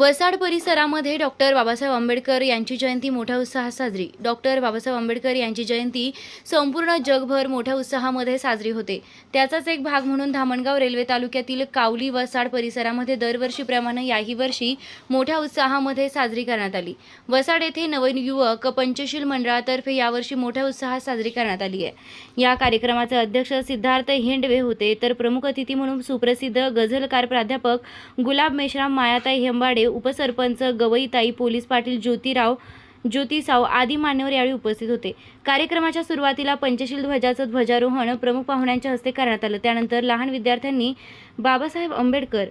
वसाड परिसरामध्ये डॉक्टर बाबासाहेब आंबेडकर यांची जयंती मोठ्या उत्साहात साजरी. डॉक्टर बाबासाहेब आंबेडकर यांची जयंती संपूर्ण जगभर मोठ्या उत्साहामध्ये साजरी होते. त्याचाच एक भाग म्हणून धामणगाव रेल्वे तालुक्यातील कावली वसाड परिसरामध्ये दरवर्षीप्रमाणे याही वर्षी मोठ्या उत्साहामध्ये साजरी करण्यात आली. वसाड येथे नवयुवक पंचशील मंडळातर्फे यावर्षी मोठ्या उत्साहात साजरी करण्यात आली आहे. या कार्यक्रमाचे अध्यक्ष सिद्धार्थ हेंडवे होते. तर प्रमुख अतिथी म्हणून सुप्रसिद्ध गझलकार प्राध्यापक गुलाब मेश्राम मायाताई हेंबाडे उपसरपंच गवईताई पोलीस पाटील ज्योतिराव ज्योती साव आदी मान्यवर यावेळी उपस्थित होते. कार्यक्रमाच्या सुरुवातीला पंचशील ध्वजाचं ध्वजारोहण प्रमुख पाहुण्यांच्या हस्ते करण्यात आलं. त्यानंतर लहान विद्यार्थ्यांनी बाबासाहेब आंबेडकर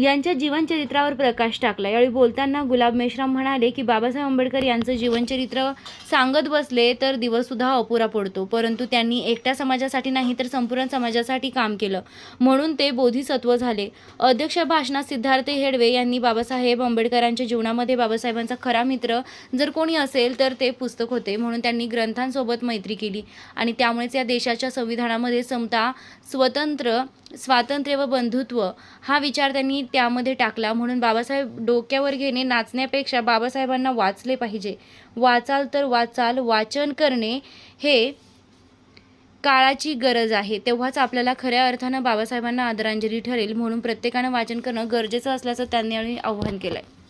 यांच्या जीवनचरित्रावर प्रकाश टाकला. यावेळी बोलताना गुलाब मेश्राम म्हणाले की बाबासाहेब आंबेडकर यांचं जीवनचरित्र सांगत बसले तर दिवससुद्धा अपुरा पडतो. परंतु त्यांनी एकट्या समाजासाठी नाही तर संपूर्ण समाजासाठी काम केलं. म्हणून ते बोधिसत्व झाले. अध्यक्ष भाषणात सिद्धार्थ हेडवे यांनी बाबासाहेब आंबेडकरांच्या जीवनामध्ये बाबासाहेबांचा खरा मित्र जर कोणी असेल तर ते पुस्तक होते. म्हणून त्यांनी ग्रंथांसोबत मैत्री केली. आणि त्यामुळेच या देशाच्या संविधानामध्ये समता स्वतंत्र स्वातंत्र्य व बंधुत्व हा विचार त्यांनी त्यामध्ये टाकला. म्हणून बाबासाहेब डोक्यावर घेणे नाचण्यापेक्षा बाबासाहेबांना वाचले पाहिजे. वाचाल तर वाचाल वाचन करणे हे काळाची गरज आहे. तेव्हाच आपल्याला खऱ्या अर्थानं बाबासाहेबांना आदरांजली ठरेल. म्हणून प्रत्येकानं वाचन करणं गरजेचं असल्याचं त्यांनी आवाहन आव्हान केलं आहे